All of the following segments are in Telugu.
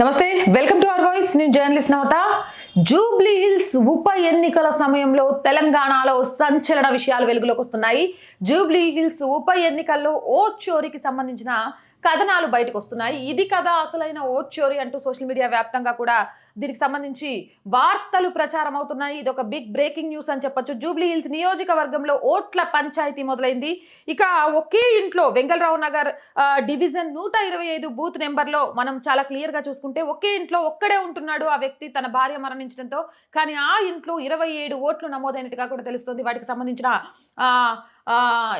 నమస్తే వెల్కమ్ టు అవర్ వాయిస్. నేను జర్నలిస్ట్ నవత. జూబ్లీ హిల్స్ ఉప ఎన్నికల సమయంలో తెలంగాణలో సంచలన విషయాలు వెలుగులోకి వస్తున్నాయి. జూబ్లీ హిల్స్ ఉప ఎన్నికల్లో ఓట్ చోరీకి సంబంధించిన కథనాలు బయటకు వస్తున్నాయి ఇది కదా అసలైన ఓట్ చోరీ అంటూ సోషల్ మీడియా వ్యాప్తంగా కూడా దీనికి సంబంధించి వార్తలు ప్రచారం అవుతున్నాయి ఇది ఒక బిగ్ బ్రేకింగ్ న్యూస్ అని చెప్పొచ్చు. జూబ్లీ హిల్స్ నియోజకవర్గంలో ఓట్ల పంచాయతీ మొదలైంది. ఇక ఒకే ఇంట్లో వెంగళరావు నగర్ డివిజన్ నూట ఇరవై ఐదు బూత్ నెంబర్లో మనం చాలా క్లియర్గా చూసుకుంటే ఒకే ఇంట్లో ఒక్కడే ఉంటున్నాడు ఆ వ్యక్తి తన భార్య మరణించడంతో. కానీ ఆ ఇంట్లో ఇరవై ఏడు ఓట్లు నమోదైనట్టుగా కూడా తెలుస్తుంది. వాటికి సంబంధించిన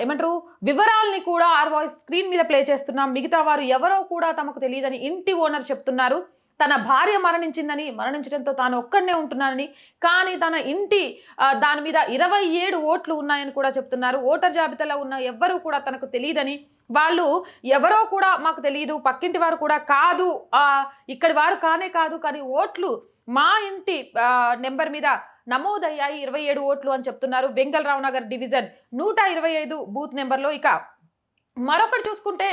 ఏమంటారు? వివరాల్ని కూడా ఆర్ వాయిస్ స్క్రీన్ మీద ప్లే చేస్తున్నాం. మిగతా వారు ఎవరో కూడా తమకు తెలియదని ఇంటి ఓనర్ చెప్తున్నారు. తన భార్య మరణించిందని మరణించడంతో తాను ఒక్కడనే ఉంటున్నానని కానీ తన ఇంటి దాని మీద ఇరవై ఏడు ఓట్లు ఉన్నాయని కూడా చెప్తున్నారు. ఓటర్ జాబితాలో ఉన్న ఎవ్వరూ కూడా తనకు తెలియదని వాళ్ళు ఎవరో కూడా మాకు తెలియదు పక్కింటి వారు కూడా కాదు. ఇక్కడి వారు కానే కాదు కానీ ఓట్లు మా ఇంటి నెంబర్ మీద నమోదయ్యాయి ఇరవై ఏడు ఓట్లు అని చెప్తున్నారు వెంగళరావు నగర్ డివిజన్. నూట ఇరవై ఐదు బూత్ నెంబర్లో ఇక. మరొకటి చూసుకుంటే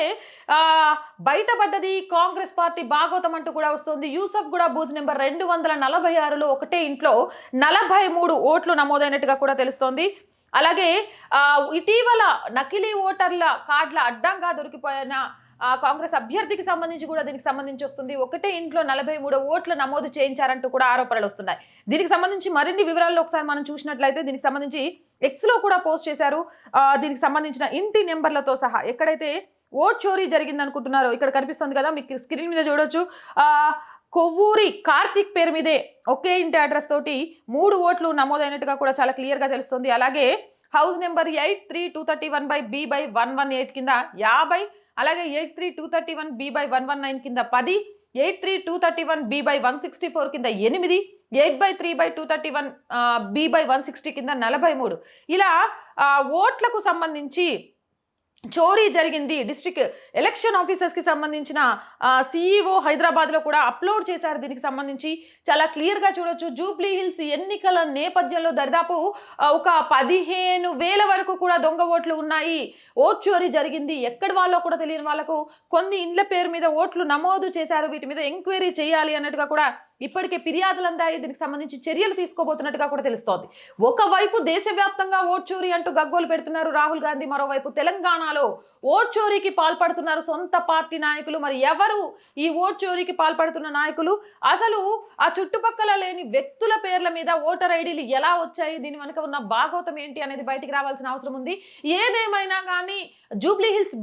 బయటపడ్డది కాంగ్రెస్ పార్టీ భాగవతం అంటూ కూడా వస్తుంది. యూసఫ్ కూడా బూత్ నెంబర్ రెండు వందల నలభై ఆరులో ఒకటే ఇంట్లో నలభై మూడు ఓట్లు నమోదైనట్టుగా కూడా తెలుస్తోంది. అలాగే ఇటీవల నకిలీ ఓటర్ల కార్డుల అడ్డంగా దొరికిపోయిన కాంగ్రెస్ అభ్యర్థికి సంబంధించి కూడా దీనికి సంబంధించి వస్తుంది. ఒకటే ఇంట్లో నలభై మూడు ఓట్లు నమోదు చేయించారంటూ కూడా ఆరోపణలు వస్తున్నాయి. దీనికి సంబంధించి మరిన్ని వివరాల్లో ఒకసారి మనం చూసినట్లయితే దీనికి సంబంధించి ఎక్స్లో కూడా పోస్ట్ చేశారు. దీనికి సంబంధించిన ఇంటి నెంబర్లతో సహా ఎక్కడైతే ఓట్ చోరీ జరిగిందనుకుంటున్నారో ఇక్కడ కనిపిస్తుంది కదా మీకు స్క్రీన్ మీద చూడొచ్చు. కొవ్వూరి కార్తిక్ పేరు మీదే ఒకే ఇంటి అడ్రస్ తోటి మూడు ఓట్లు నమోదైనట్టుగా కూడా చాలా క్లియర్గా తెలుస్తుంది. అలాగే house number eight three two thirty one by B by one one eight కింద యాభై అలాగే eight three two thirty one B by one one nine కింద పది eight three two thirty one B by one sixty four కింద ఎనిమిది eight by three by two thirty one B by one sixty కింద నలభై మూడు. ఇలా ఓట్లకు సంబంధించి చోరీ జరిగింది. డిస్ట్రిక్ట్ ఎలక్షన్ ఆఫీసర్స్కి సంబంధించిన సిఈఓ హైదరాబాద్లో కూడా అప్లోడ్ చేశారు. దీనికి సంబంధించి చాలా క్లియర్గా చూడొచ్చు. జూబ్లీ హిల్స్ ఎన్నికల నేపథ్యంలో దరిదాపు ఒక పదిహేను వేల వరకు కూడా దొంగ ఓట్లు ఉన్నాయి. ఓట్ చోరీ జరిగింది. ఎక్కడి వాళ్ళో కూడా తెలియని వాళ్ళకు కొన్ని ఇండ్ల పేరు మీద ఓట్లు నమోదు చేశారు. వీటి మీద ఎంక్వైరీ చేయాలి అన్నట్టుగా కూడా ఇప్పటికే ఫిర్యాదులు అందాయి దీనికి సంబంధించి చర్యలు తీసుకోబోతున్నట్టుగా కూడా తెలుస్తోంది. ఒకవైపు దేశవ్యాప్తంగా ఓట్ చోరీ అంటూ గగ్గోలు పెడుతున్నారు రాహుల్ గాంధీ మరోవైపు తెలంగాణలో ఓట్ చోరీకి పాల్పడుతున్నారు సొంత పార్టీ నాయకులు. మరి ఎవరు ఈ ఓట్ చోరీకి పాల్పడుతున్న నాయకులు? అసలు ఆ చుట్టుపక్కల లేని వ్యక్తుల పేర్ల మీద ఓటర్ ఐడీలు ఎలా వచ్చాయి? దీని వెనుక ఉన్న భాగవతం ఏంటి అనేది బయటికి రావాల్సిన అవసరం ఉంది. ఏదేమైనా కానీ జూబ్లీ హిల్స్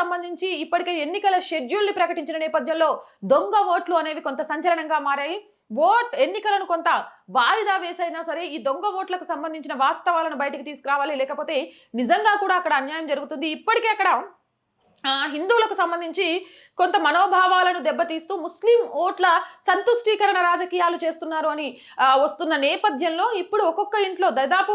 సంబంధించి ఇప్పటికే ఎన్నికల షెడ్యూల్ని ప్రకటించిన నేపథ్యంలో దొంగ ఓట్లు అనేవి కొంత సంచలనంగా మారాయి. ఓట్ ఎన్నికలను కొంత వాయిదా వేసైనా సరే ఈ దొంగ ఓట్లకు సంబంధించిన వాస్తవాలను బయటికి తీసుకురావాలి. లేకపోతే నిజంగా కూడా అక్కడ అన్యాయం జరుగుతుంది. ఇప్పటికే అక్కడ హిందువులకు సంబంధించి కొంత మనోభావాలను దెబ్బతీస్తూ ముస్లిం ఓట్ల సంతుష్టీకరణ రాజకీయాలు చేస్తున్నారు అని వస్తున్న నేపథ్యంలో ఇప్పుడు ఒక్కొక్క ఇంట్లో దాదాపు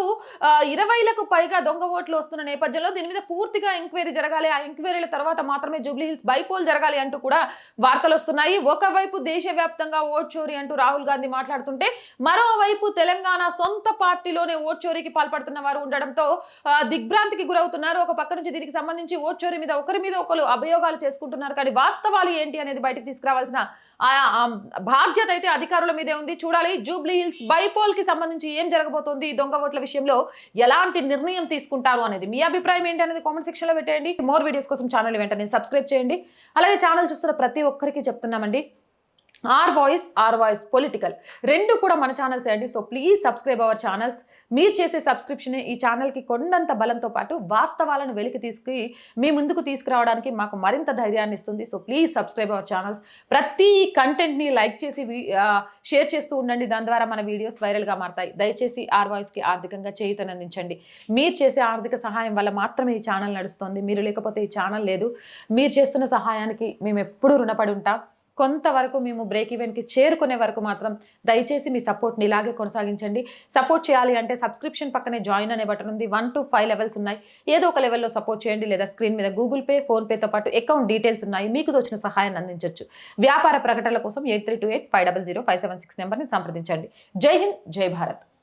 ఇరవైలకు పైగా దొంగ ఓట్లు వస్తున్న నేపథ్యంలో దీని మీద పూర్తిగా ఎంక్వైరీ జరగాలి. ఆ ఎంక్వైరీల తర్వాత మాత్రమే జూబ్లీహిల్స్ బైపోల్ జరగాలి అంటూ కూడా వార్తలు వస్తున్నాయి ఒకవైపు దేశవ్యాప్తంగా ఓట్ చోరీ అంటూ రాహుల్ గాంధీ మాట్లాడుతుంటే మరోవైపు తెలంగాణ సొంత పార్టీలోనే ఓట్ చోరీకి పాల్పడుతున్న వారు ఉండడంతో ఆ, దిగ్భ్రాంతికి గురవుతున్నారు. ఒక పక్క నుంచి దీనికి సంబంధించి ఓట్ చోరీ మీద ఒకరి మీద ఒకరు అభియోగాలు చేసుకుంటున్నారు. కానీ వాస్తవాలు ఏంటి అనేది బయటకు తీసుకురావాల్సిన బాధ్యత అయితే అధికారుల మీదే ఉంది. చూడాలి జూబ్లీ హిల్స్ బైపోల్కి సంబంధించి ఏం జరగబోతోంది దొంగ ఓట్ల విషయంలో ఎలాంటి నిర్ణయం తీసుకుంటారు అనేది. మీ అభిప్రాయం ఏంటి అనేది కామెంట్ సెక్షన్లో పెట్టేయండి. మోర్ వీడియోస్ కోసం ఛానల్ వెంటనే సబ్స్క్రైబ్ చేయండి. అలాగే ఛానల్ చూస్తున్న ప్రతి ఒక్కరికి చెప్తున్నామండి. R voice R voice political రెండు కూడా మన ఛానల్స్ అండి. So please subscribe our channels మీరు చేసే సబ్స్క్రిప్షన్ ఈ ఛానల్కి కొండంత బలంతో పాటు వాస్తవాలను వెలికి తీసుకు మీ ముందుకు తీసుకురావడానికి మాకు మరింత ధైర్యాన్ని ఇస్తుంది. So please subscribe our channels ప్రతి కంటెంట్ని లైక్ చేసి షేర్ చేస్తూ ఉండండి. దాని ద్వారా మన వీడియోస్ వైరల్గా మారుతాయి. దయచేసి ఆర్ వాయిస్కి ఆర్థికంగా చేయుతనందించండి మీరు చేసే ఆర్థిక సహాయం వల్ల మాత్రమే ఈ ఛానల్ నడుస్తుంది. మీరు లేకపోతే ఈ ఛానల్ లేదు. మీరు చేస్తున్న సహాయానికి మేము ఎప్పుడూ రుణపడి ఉంటాం. కొంతవరకు మేము బ్రేక్ ఈవెన్కి చేరుకునే వరకు మాత్రం దయచేసి మీ సపోర్ట్ని ఇలాగే కొనసాగించండి. సపోర్ట్ చేయాలి అంటే సబ్స్క్రిప్షన్ పక్కనే జాయిన్ అనే బటన్ ఉంది. వన్ టు ఫైవ్ లెవెల్స్ ఉన్నాయి. ఏదో ఒక లెవెల్లో సపోర్ట్ చేయండి. లేదా స్క్రీన్ మీద గూగుల్ పే ఫోన్పేతో పాటు అకౌంట్ డీటెయిల్స్ ఉన్నాయి. మీకు తోచిన సహాయాన్ని అందించవచ్చు వ్యాపార ప్రకటనల కోసం eight three two eight five double zero five seven six నెంబర్ని సంప్రదించండి. జై హింద్ జై భారత్.